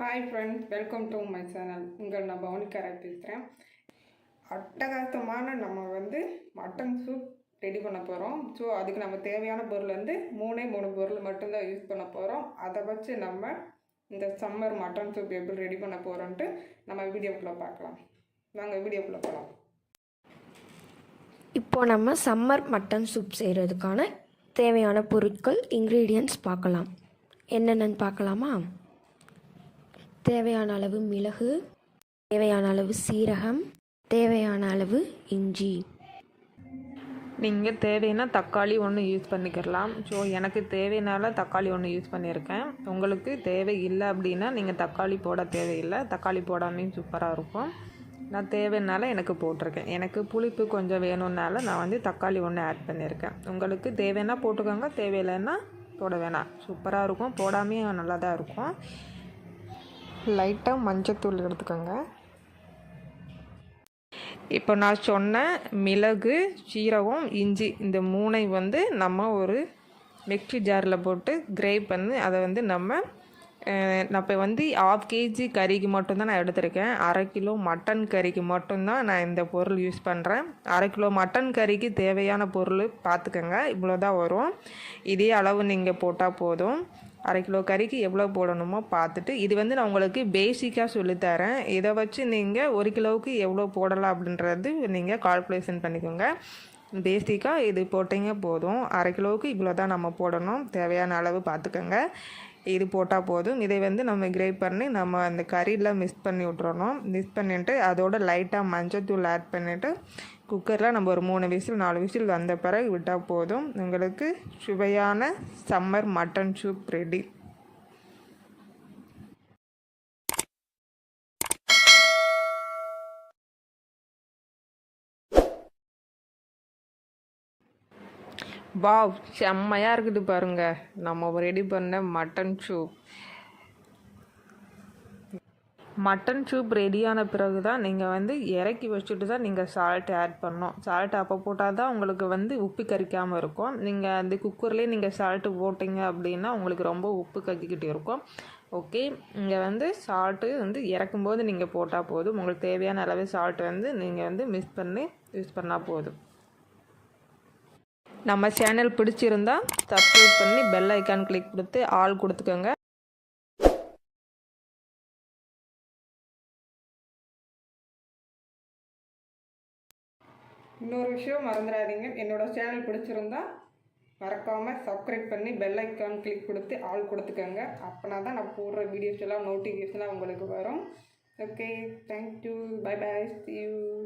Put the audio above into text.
Hi friends welcome to my channel உங்கள் நான் பவனிக்காரை பேசுகிறேன் அட்டகாசமான நம்ம வந்து மட்டன் சூப் ரெடி பண்ண போகிறோம் ஸோ அதுக்கு நம்ம தேவையான பொருள் வந்து மூணே மூணு பொருள் மட்டும்தான் யூஸ் பண்ண போகிறோம் அதை வச்சு நம்ம இந்த சம்மர் மட்டன் சூப் எப்படி ரெடி பண்ண போகிறோன்ட்டு நம்ம வீடியோக்குள்ளே பார்க்கலாம். நாங்கள் வீடியோக்குள்ளே போகலாம் இப்போ நம்ம சம்மர் மட்டன் சூப் செய்கிறதுக்கான தேவையான பொருட்கள் இன்க்ரீடியன்ட்ஸ் பார்க்கலாம். என்னென்னு பார்க்கலாமா? தேவையான அளவு மிளகு தேவையான அளவு சீரகம் தேவையான அளவு இஞ்சி. நீங்கள் தேவைன்னா தக்காளி ஒன்று யூஸ் பண்ணிக்கிறலாம் ஸோ எனக்கு தேவைனால தக்காளி ஒன்று யூஸ் பண்ணியிருக்கேன். உங்களுக்கு தேவை இல்லை அப்படின்னா நீங்கள் தக்காளி போட தேவையில்லை. தக்காளி போடாமையும் சூப்பராக இருக்கும். நான் தேவைனால எனக்கு போட்டிருக்கேன். எனக்கு புளிப்பு கொஞ்சம் வேணும்னால நான் வந்து தக்காளி ஒன்று ஆட் பண்ணியிருக்கேன். உங்களுக்கு தேவைன்னா போட்டுக்கோங்க. தேவையில்லைன்னா போட வேணாம். சூப்பராக இருக்கும். போடாமே நல்லா தான் இருக்கும். லைட்டாக மஞ்சத்தூள் எடுத்துக்கோங்க. இப்போ நான் சொன்ன மிளகு சீரகம் இஞ்சி இந்த மூனை வந்து நம்ம ஒரு மிக்சி ஜாரில் போட்டு கிரேப் பண்ணி அதை வந்து நம்ம நான் இப்போ வந்து ஆஃப் கேஜி கறிக்கு மட்டும்தான் நான் எடுத்திருக்கேன். அரை கிலோ மட்டன் கறிக்கு மட்டும்தான் நான் இந்த பொருள் யூஸ் பண்ணுறேன் அரை கிலோ மட்டன் கறிக்கு தேவையான பொருள் பார்த்துக்கோங்க. இவ்வளோ தான் வரும். இதே அளவு நீங்கள் போட்டால் போதும். அரை கிலோ கறிக்கு எவ்வளோ போடணுமோ பார்த்துட்டு இது வந்து நான் உங்களுக்கு பேசிக்காக சொல்லித்தரேன். இதை வச்சு நீங்கள் ஒரு கிலோவுக்கு எவ்வளோ போடலாம் அப்படின்றது நீங்கள் கால்குலேஷன் பண்ணிக்கோங்க. பேசிக்காக இது போட்டிங்க போதும். அரை கிலோவுக்கு இவ்வளோ தான் நம்ம போடணும். தேவையான அளவு பார்த்துக்கோங்க. இது போட்டால் போதும். இதை வந்து நம்ம கிரேட் பண்ணி நம்ம அந்த கறியில் மிக்ஸ் பண்ணி விட்றணும் மிக்ஸ் பண்ணிவிட்டு அதோட லைட்டாக மஞ்சத்தூள் ஆட் பண்ணிவிட்டு குக்கரில் நம்ம ஒரு மூணு விசில் நாலு விசில் வந்த பிறகு விட்டால் போதும். உங்களுக்கு சுவையான summer mutton soup ready wow செம்மையாக இருக்குது பாருங்க. நம்ம ரெடி பண்ண மட்டன் சூப் மட்டன் சூப் ரெடியான பிறகு தான் நீங்கள் வந்து இறக்கி வச்சுட்டு தான் நீங்கள் சால்ட் ஆட் பண்ணணும். சால்ட் அப்போ போட்டால் தான் உங்களுக்கு வந்து உப்பு கரிக்காமல் இருக்கும். நீங்கள் அந்த குக்கர்லேயே நீங்கள் சால்ட்டு போட்டிங்க அப்படின்னா உங்களுக்கு ரொம்ப உப்பு கக்கிக்கிட்டு இருக்கும். ஓகே இங்கே வந்து சால்ட்டு வந்து இறக்கும்போது நீங்கள் போட்டால் போதும். உங்களுக்கு தேவையான அளவு சால்ட் வந்து நீங்கள் வந்து மிக்ஸ் பண்ணி யூஸ் பண்ணால் போதும். நம்ம சேனல் பிடிச்சிருந்தா சப்ஸ்கிரைப் பண்ணி பெல் ஐக்கான் கிளிக் கொடுத்து ஆல் கொடுத்துக்கோங்க. இன்னொரு விஷயம் மறந்துடாதீங்க. என்னோட சேனல் பிடிச்சிருந்தா மறக்காமல் சப்ஸ்கிரைப் பண்ணி பெல் ஐக்கான் கிளிக் கொடுத்து ஆள் கொடுத்துக்கோங்க. அப்போனா தான் நான் போடுற வீடியோஸ் எல்லாம் நோட்டிஃபிகேஷனாக உங்களுக்கு வரும். Okay thank you bye bye see you